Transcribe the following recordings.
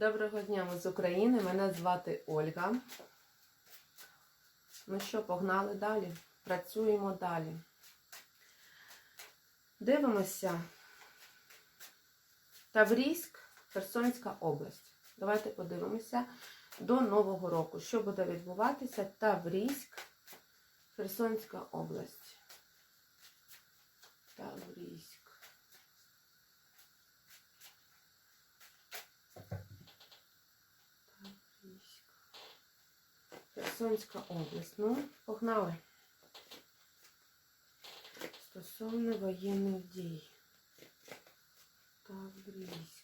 Доброго дня, ми з України. Мене звати Ольга. Ну що, погнали далі. Працюємо далі. Дивимося. Таврійськ, Херсонська область. Давайте подивимося до Нового року. Що буде відбуватися? Таврійськ, Херсонська область. Таврійськ. Таврійськ. Херсонська область. Ну, погнали. Стосовно воєнних дій. Таврійськ.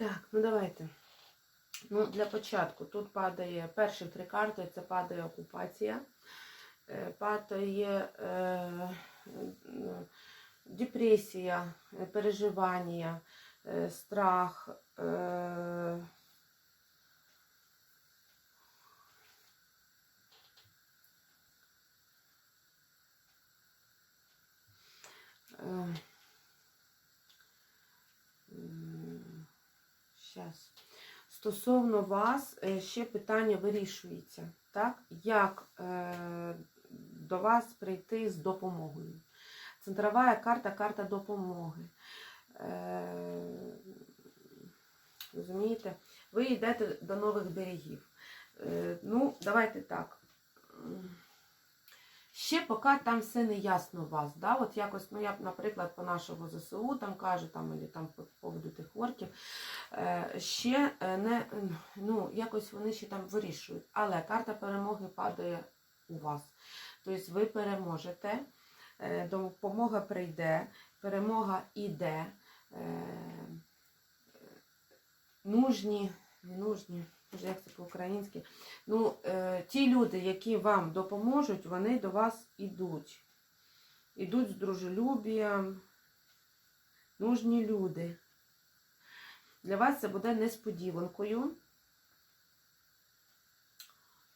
Так, ну давайте. Ну, для початку тут падає перші три карти, це падає окупація, е, падає е, депресія, е, переживання, е, страх. Е, Щас. Стосовно вас е, ще питання вирішується, так? Як е, до вас прийти з допомогою? Центрова карта карта допомоги. Е, розумієте? Ви йдете до нових берегів. Е, ну, давайте так. Ще поки там все не ясно у вас. Да? От якось, ну я, наприклад, по нашому ЗСУ там кажу, там, або там по поводу тих орків, е, ще е, не, ну, якось вони ще там вирішують. Але карта перемоги падає у вас. Тобто ви переможете, е, допомога прийде, перемога іде. Нужні, не нужні. Боже, як це по-українськи? Ну, е, ті люди, які вам допоможуть, вони до вас ідуть. Ідуть з дружелюбієм. Нужні люди. Для вас це буде несподіванкою.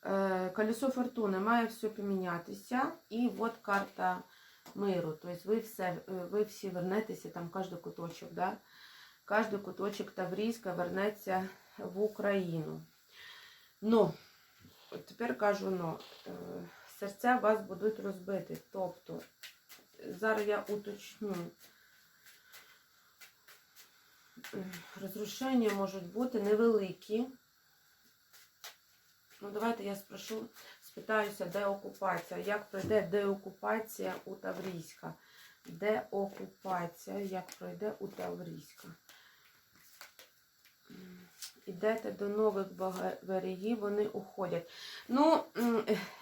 Е, колесо фортуни має все помінятися. І от карта миру. Тобто ви, все, ви всі вернетеся, там кожен куточок, да? Кожен куточок Таврійська вернеться в Україну. Ну, тепер кажу, ну, е, серця вас будуть розбити. Тобто, зараз я уточню, розрушення можуть бути невеликі. Ну, давайте я спрошу, спитаюся, де окупація. Як пройде деокупація у Таврійська? Де окупація? Як пройде у Таврійська? Ідете до нових берегів, вони уходять. Ну,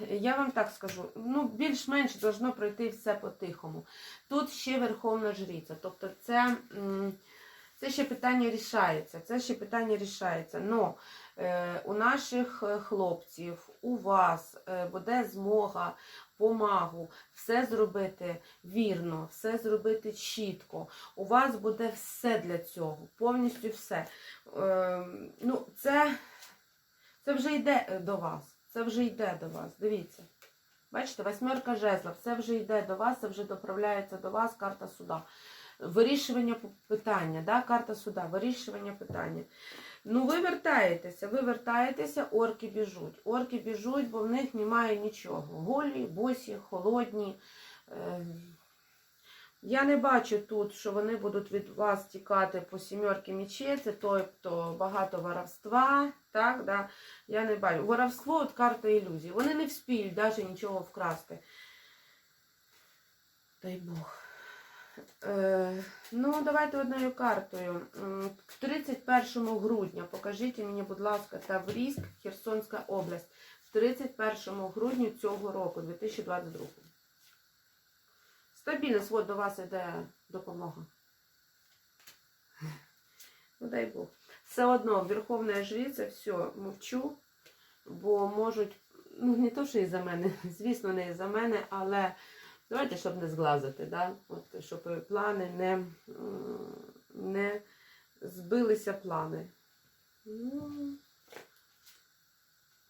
я вам так скажу, ну, більш-менш должно пройти все по-тихому. Тут ще Верховна Жриця. Тобто це це ще питання рішається. Це ще питання рішається. Но е, у наших хлопців, у вас е, буде змога помагу, все зробити вірно, все зробити чітко. У вас буде все для цього, повністю все. Е, ну, Це це вже йде до вас. Це вже йде до вас. Дивіться. Бачите, восьмерка жезла, все вже йде до вас, це вже доправляється до вас, карта суда. Вирішування питання, да, карта суда, вирішування питання. Ну, ви вертаєтеся, ви вертаєтеся, орки біжуть. Орки біжуть, бо в них немає нічого. Голі, босі, холодні. Е, Я не бачу тут, що вони будуть від вас тікати по сімерки мічей, це тобто багато воровства. Так, да? Я не бачу. Воровство от карта ілюзії. Вони не вспіють навіть нічого вкрасти. Дай Бог. Е, ну, давайте одною картою. 31 грудня, покажіть мені, будь ласка, Таврійськ, Херсонська область. 31 грудня цього року, 2022. Стабільність, от до вас іде допомога. Ну дай Бог. Все одно Верховна Жриця, все, мовчу, бо можуть, ну не то, що і за мене, звісно, не і за мене, але давайте, щоб не зглазити, да? От, щоб плани не, не збилися плани. Ну,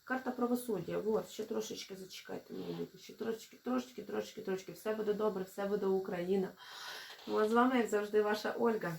Карта правосуддя. От, ще трошечки зачекайте, мої люди. Ще трошечки, трошечки, трошечки, трошечки. Все буде добре, все буде Україна. Ну, а з вами, як завжди, ваша Ольга.